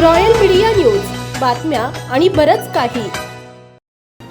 Royal media news. बातम्या आणि बरच काही.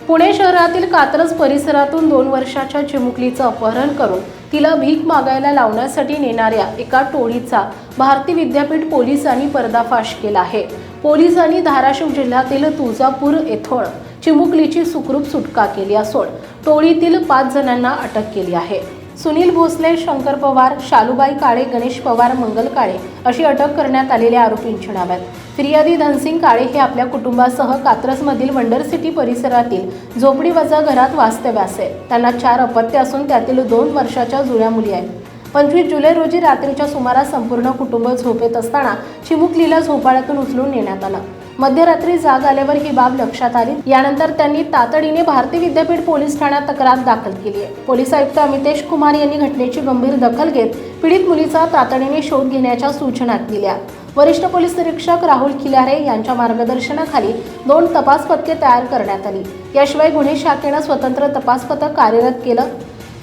पुणे शहरातील कात्रज परिसरातून दोन वर्षाच्या चिमुकलीचं अपहरण करून तिला भीक मागायला लावण्यासाठी नेणाऱ्या एका टोळीचा भारती विद्यापीठ पोलिसांनी पर्दाफाश केला आहे. पोलिसांनी धाराशिव जिल्ह्यातील तुळजापूर येथून चिमुकलीची सुखरूप सुटका केली असून टोळीतील पाच जणांना अटक केली आहे. सुनील भोसले शंकर पवार शालूबाई काळे गणेश पवार मंगल काळे अशी अटक करण्यात आलेल्या आरोपींची नावे आहेत. फिर्यादी धनसिंग काळे हे आपल्या कुटुंबासह कात्रजमधील वंडर सिटी परिसरातील झोपडी वजा घरात वास्तव्यास आहे त्यांना चार अपत्य असून त्यातील दोन वर्षाच्या जुळ्या मुली आहेत. पंचवीस जुलै रोजी रात्रीच्या सुमारास संपूर्ण कुटुंब झोपेत असताना चिमुकलीला झोपाळ्यातून उचलून नेण्यात आलं. मध्यरात्री जाग आल्यावर ही बाब लक्षात आली. यानंतर त्यांनी तातडीने भारती विद्यापीठ पोलीस ठाण्यात तक्रार दाखल केली आहे. पोलीस आयुक्त अमितेश कुमार यांनी घटनेची गंभीर दखल घेत पीडित मुलीचा तातडीने शोध घेण्याच्या सूचना दिल्या. वरिष्ठ पोलीस निरीक्षक राहुल खिलारे यांच्या मार्गदर्शनाखाली दोन तपास पथके तयार करण्यात आली. याशिवाय गुन्हे शाखेनं स्वतंत्र तपास पथक कार्यरत केलं.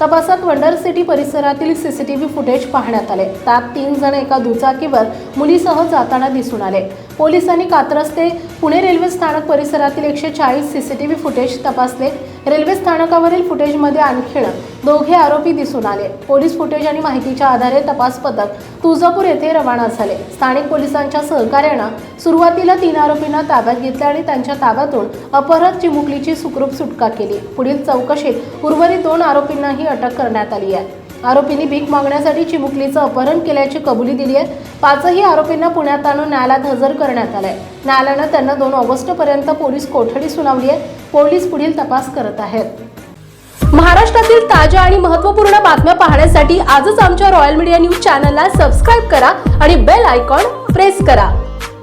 तपासात वंडर सिटी परिसरातील सीसीटीव्ही फुटेज पाहण्यात आले. त्यात तीन जण एका दुचाकीवर मुलीसह जाताना दिसून आले. पोलिसांनी कात्रज ते पुणे रेल्वे स्थानक परिसरातील एकशे चाळीस C C T V footage तपासले. रेल्वे स्थानकावरील फुटेजमध्ये आणखीन दोघे आरोपी दिसून आले. पोलीस फुटेज आणि माहितीच्या आधारे तपास पथक तुळजापूर येथे रवाना झाले. स्थानिक पोलिसांच्या सहकार्यानं सुरुवातीला तीन आरोपींना ताब्यात घेतले आणि त्यांच्या ताब्यातून अपहरत चिमुकलीची सुखरूप सुटका केली. पुढील चौकशीत उर्वरित दोन आरोपींनाही अटक करण्यात आली आहे. आरोपींनी भीक मागण्यासाठी चिमुकलीचं अपहरण केल्याची कबुली दिली आहे. पाचही आरोपींना पुण्यात आणून न्यायालयात हजर करण्यात आलंय. न्यायालयानं त्यांना दोन ऑगस्टपर्यंत पोलीस कोठडी सुनावली आहे. पोलीस पुढील तपास करत आहेत. महाराष्ट्रातील ताज्या आणि महत्त्वपूर्ण बातम्या पाहण्यासाठी आजच आमच्या रॉयल मीडिया न्यूज चॅनलला सबस्क्राईब करा आणि बेल आयकॉन प्रेस करा.